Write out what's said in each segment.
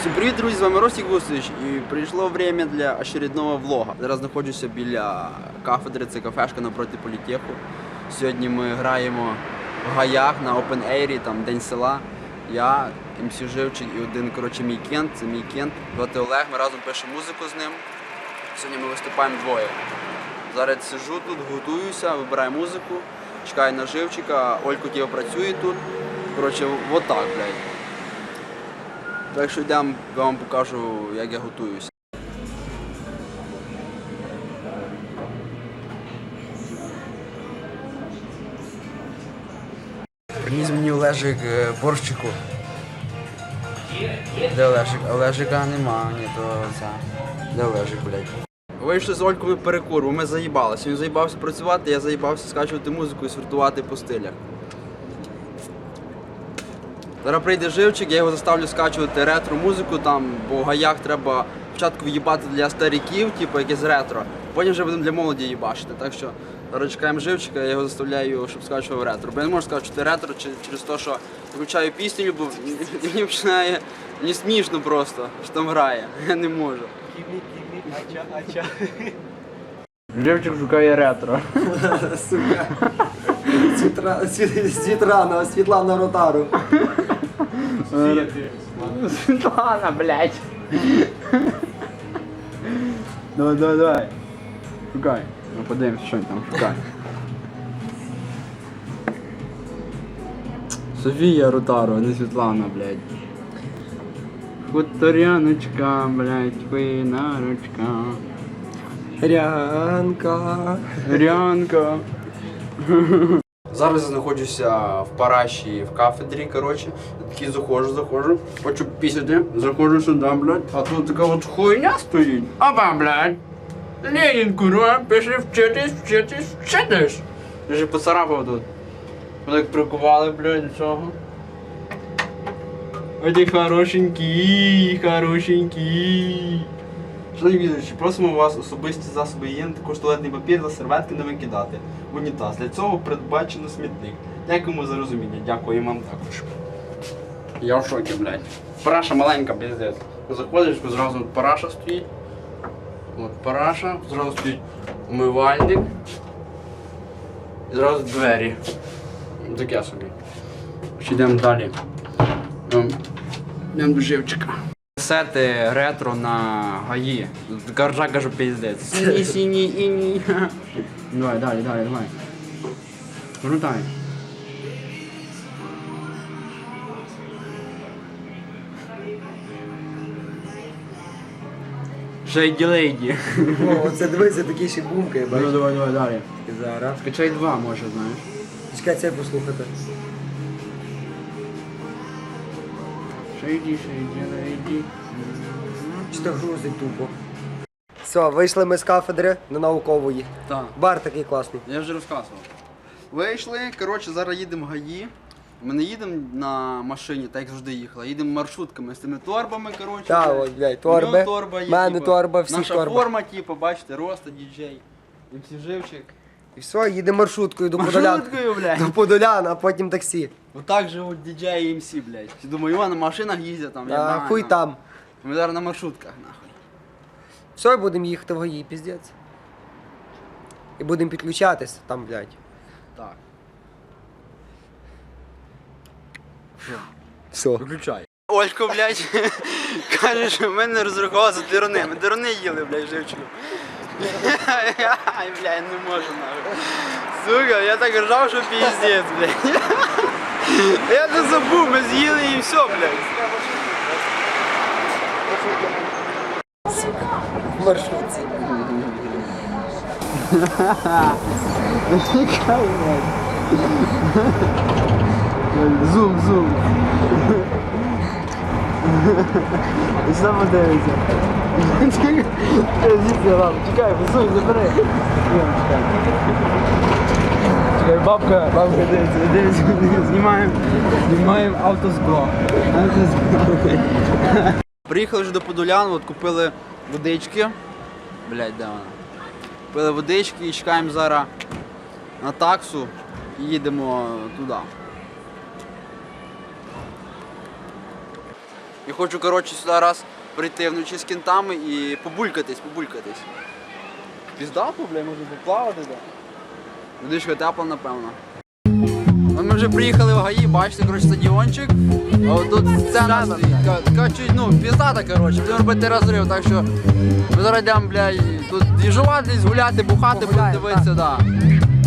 Всім привіт, друзі! З вами Ростік Гусович і прийшло время для очередного влога. Зараз знаходжуся біля кафедри, це кафешка напроти політеху. Сьогодні ми граємо в гаях на Open Air, там День села. Я, МС Живчик і один коротше, мій кент, це мій кент. Звати Олег, ми разом пишемо музику з ним. Сьогодні ми виступаємо двоє. Зараз сижу тут, готуюся, вибираю музику, чекаю на живчика, Олько Ківа працює тут. Коротше, от так, блядь. Так що йдемо, я вам покажу, як я готуюся. Приніс мені Олежик е, борщику. Де Олежик? Олежика нема, ні, то це. Де Олежик, блядь? Вийшли з Олькою перекур, бо ми заїбалися. Він заїбався працювати, я заїбався скачувати музику і сортувати по стилях. Зараз прийде живчик, я його заставлю скачувати ретро-музику там, бо в гаях треба спочатку в'їбати для стариків, типу якесь ретро, потім вже будемо для молоді їбашити. Так що зараз чекаємо живчика, я його заставляю, щоб скачував ретро. Бо я не можу скачувати ретро через те, що включаю пісню, бо мені починає мені смішно просто, що там грає. Я не можу. Живчик шукає ретро. Сука. Світлана, Світлана Ротару. Світлана, блядь. Давай, давай, давай. Шукай. Ну подивимось, що там шукає. Софія Ротаро, а не Світлана, блядь. Хуторяночка, блядь, пинарочка. Рянка. Рянка. Зараз я знаходжуся в параші в кафедрі, коротше. Такий заходжу, заходжу, хочу пісяти, заходжу сюди, блядь. А тут така от хуйня стоїть. Опа, блядь. Ленін, курва, пише вчитись, вчитись, вчитись. Я же поцарапав тут. Так прикували, блядь, до цього. Оті хорошенькі, хорошенькі. Шановні відвідувачі, просимо вас особисті засоби гігієни, також туалетний папір та серветки не викидати унітаз. Для цього передбачено смітник. Дякуємо за розуміння, дякую вам також. Я в шокі, блядь. Параша маленька, піздець. Заходиш, зразу параша стоїть. От параша, зразу стоїть умивальник. І зразу двері. Таке собі. Йдемо далі. Ем, Йдемо до живчика. Сети ретро на гаї. Гаржа кажу піздець. Сині, сіні, іні. Давай, далі, далі, давай. Крутай. Шейді лейді. О, оце дивися, такий ще бумкає, Ну давай, давай, далі. Зараз. Скачай два, може, знаєш. Чекай це послухати. Шейді, шейді, лейді. Чи то грузить тупо. Все, вийшли ми з кафедри до наукової. Так. Бар такий класний. Я вже розказував. Вийшли, коротше, зараз їдемо в ГАІ. Ми не їдемо на машині, так як завжди їхали, їдемо маршрутками з тими торбами, коротше. Та, ось, блядь, У нього торби. торба є, Мене типа, торба, всі Наша торба. форма, типу, бачите, Роста, діджей. МС Живчик. І все, їдемо маршруткою до Подолян. Маршруткою, блядь. До Подолян, а потім таксі. Отак живуть діджеї і МС, блядь. Думаю, його на машинах їздять там. я А, знаю, хуй на- там. Ми зараз на маршрутках, нахуй. Все, будемо їхати в ГАІ, піздець. І будемо підключатись там, блядь. Так. Все. Виключай. Олько, блядь, каже, що ми не розрахували за дирони. Ми дирони їли, блядь, живчику. Ай, блядь, не можу нахуй. Сука, я так ржав, що піздець, блядь. Я не забув, ми з'їли і все, блядь. В маршрутці. Зум, зум. І саме дивиться. Звідси, ладно, чекай, зум, забери. Чекай, бабка, бабка дивиться, дивиться, знімаємо, знімаємо автоскло. Автоскло. Приїхали вже до Подолян, от купили водички. Блять, де вона? Купили водички і чекаємо зараз на таксу і їдемо туди. І хочу, коротше, сюди раз прийти вночі з кінтами і побулькатись, побулькатись. Піздато, бля, можна поплавати, да. Водичка тепла, напевно. Ну, Ми вже приїхали в ГАІ, бачите, коротше, стадіончик. А от тут сцена стоїть. Така- Така чуть, ну, піздата, коротше, будемо робити розрив, так що ми зараз йдемо, блядь, тут діжуватись, гуляти, бухати, будемо Погуляємо, дивитися, да.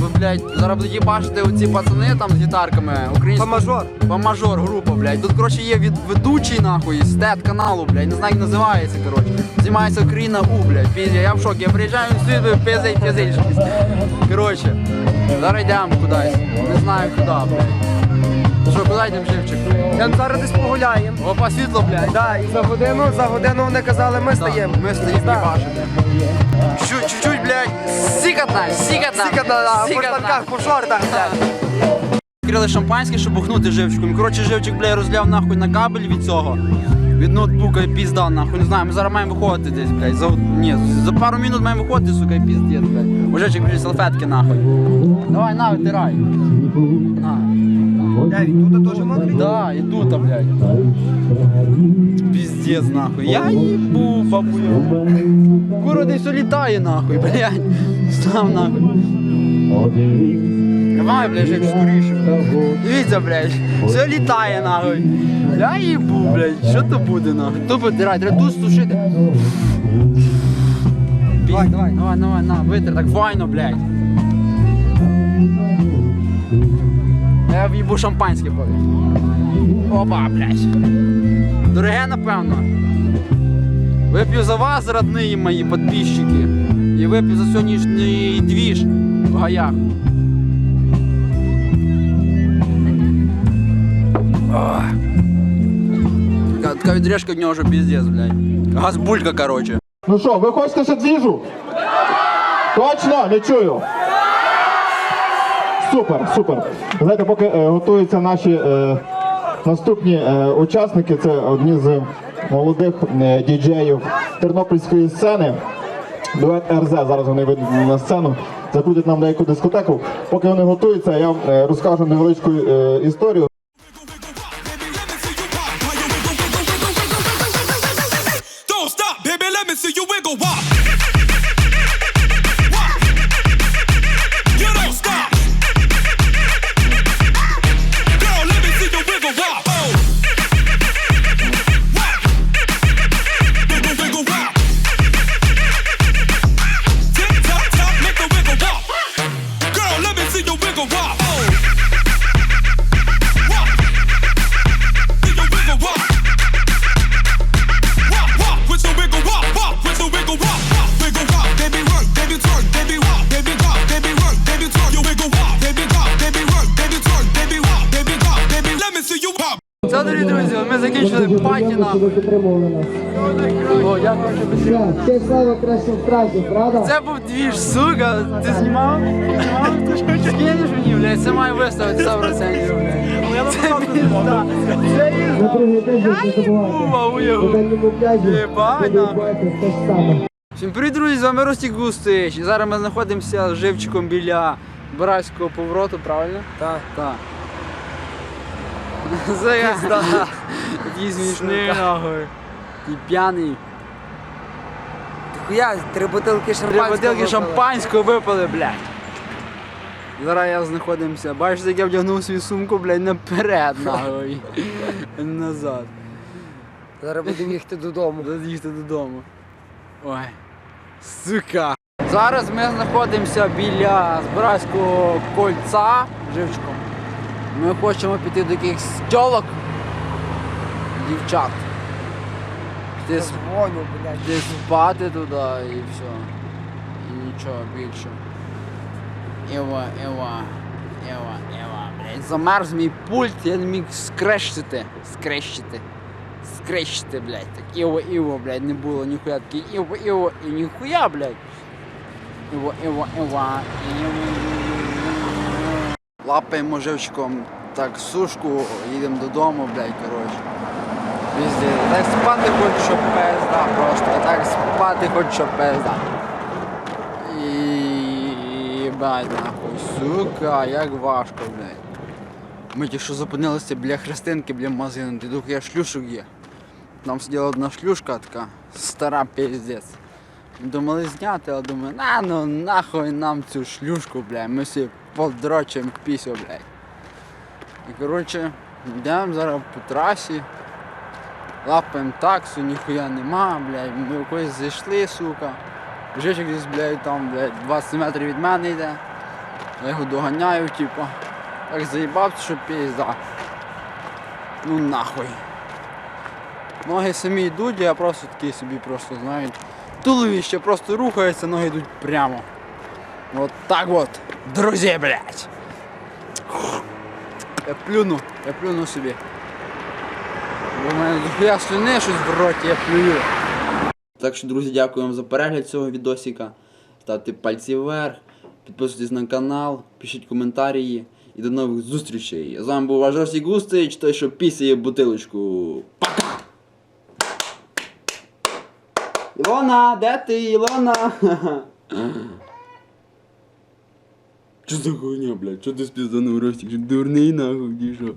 Бо, блядь, зараз будуть їбачити оці пацани там з гітарками, українські. Помажор. Помажор група, блядь. Тут, коротше, є від ведучий, нахуй, стет каналу, блядь, не знаю, як називається, коротше. Знімається Україна У, блядь, піздя, я в шокі. Я приїжджаю, стоїть, пизий, пизий. щось. Коротше, зараз йдемо кудись. Не знаю куди, блядь. Що, куди йдемо, живчик? Там зараз десь погуляємо. Опа, світло, блядь. Да, і за годину, за годину вони казали, ми стаємо. Ми стоїмо Да. Чуть-чуть, блядь, сікатна, сікатна. Сікатна, да, по штанках, по шортах, блядь. Відкрили шампанське, щоб бухнути живчиком. Коротше, живчик, бля, розляв нахуй на кабель від цього. Від ноутбука і пізда, нахуй, не знаю, ми зараз маємо виходити десь, блядь. За, ні, за пару минут маємо виходити, сука, і піздець, блядь. Уже чик, блядь, салфетки, нахуй. Давай, на, витирай. На. Де він? Тут теж мокрий? Да, і тут, блядь. Піздець, нахуй. Я їбу, бабуя. Куро десь улітає, нахуй, блядь. Став, нахуй. Давай, блядь, як скоріше. Дивіться, блядь, все літає нахуй. Я їбу, блядь, що то буде нахуй? Тут потирай, треба тут сушити. Давай, давай. Давай, давай, на, витер, так файно, блядь. Я в'їбу шампанське поки. Опа, блядь. Дороге, напевно. Вип'ю за вас, родні мої підписчики. І вип'ю за сьогоднішній двіж в гаях. Така відрежка в нього вже піздець, блядь. Газбулька, короче. Ну що, ви хочете ще двіжу? Точно? Не чую. Супер, супер. Знаєте, поки е, готуються наші е, наступні е, учасники, це одні з молодих діджеїв тернопільської сцени. Дует РЗ, зараз вони вийдуть на сцену, закрутять нам деяку дискотеку. Поки вони готуються, я розкажу невеличку історію. Паті нахуй. О, дякую, що. Ще слава кращим стражі, правда? Це був двіж, сука. Ти знімав? Що Скинеш мені, блядь, це має виставити 100%, блядь. Це пізда. Це На другий тиждень не забувайте. Ума, На уяву. дальньому пляжі Єбать, нахуй. відбуватися те ж саме. Всім привіт, друзі, з вами Ростік Густич. І зараз ми знаходимося з живчиком біля Барайського повороту, правильно? Так. Так. Я. Такий смішний, нахуй. І п'яний. Хуя, три бутилки Три бутилки шампанського випили, блядь. Зараз я знаходимося. Бачиш, як я вдягнув свою сумку, блядь, наперед, нахуй. Назад. Зараз будемо їхати додому. Їхати додому. Ой. Сука. Зараз ми знаходимося біля Збиразького кольця живчиком. Ми хочемо піти до якихось тьолок. Дівчат. Піти, с- Дзвоню, блядь. спати туди і все. І нічого більше. Іва, іва, іва, іва, блядь. Замерз мій пульт, я не міг скрещити. Скрещити. Скрещити, блядь. Так іво, іво, блядь, не було ніхуя таке іво, іво, і ніхуя, блядь. Іво, іво, іва, іво. Лапаємо живчиком так сушку, їдемо додому, блядь, коротше. Пізде. Так спати хочу, що пизда просто. Так спати хочу, що пизда. І їбать нахуй, сука, як важко, блядь. Ми ті, що зупинилися біля хрестинки, біля магазину, дух, я шлюшок є. Там сиділа одна шлюшка така, стара піздець. Думали зняти, але думаю, на ну нахуй нам цю шлюшку, блядь, ми всі подрочимо пісю, блядь. І коротше, йдемо зараз по трасі, лапаємо таксу, ніхуя нема, блядь, ми когось зайшли, сука. Жичик десь, блядь, там, блядь, 20 метрів від мене йде. Я його доганяю, типу. Так заїбав, що пізда. Ну нахуй. Ноги самі йдуть, я просто такий собі просто, знають. Туловище просто рухається, ноги йдуть прямо. От так от. Друзі, блядь. Я плюну, я плюну собі. Бо в мене слюни щось в роті, я плюю. Так що, друзі, дякую вам за перегляд цього відосика. Ставте пальці вверх, підписуйтесь на канал, пишіть коментарі і до нових зустрічей. З вами був ваш Росій Густич, той, що пісяє бутилочку. Пока! Ілона, де ти, Ілона? Що за хуйня, блядь? Що ти спізданув Ростик? Дурний нахуй, ді що?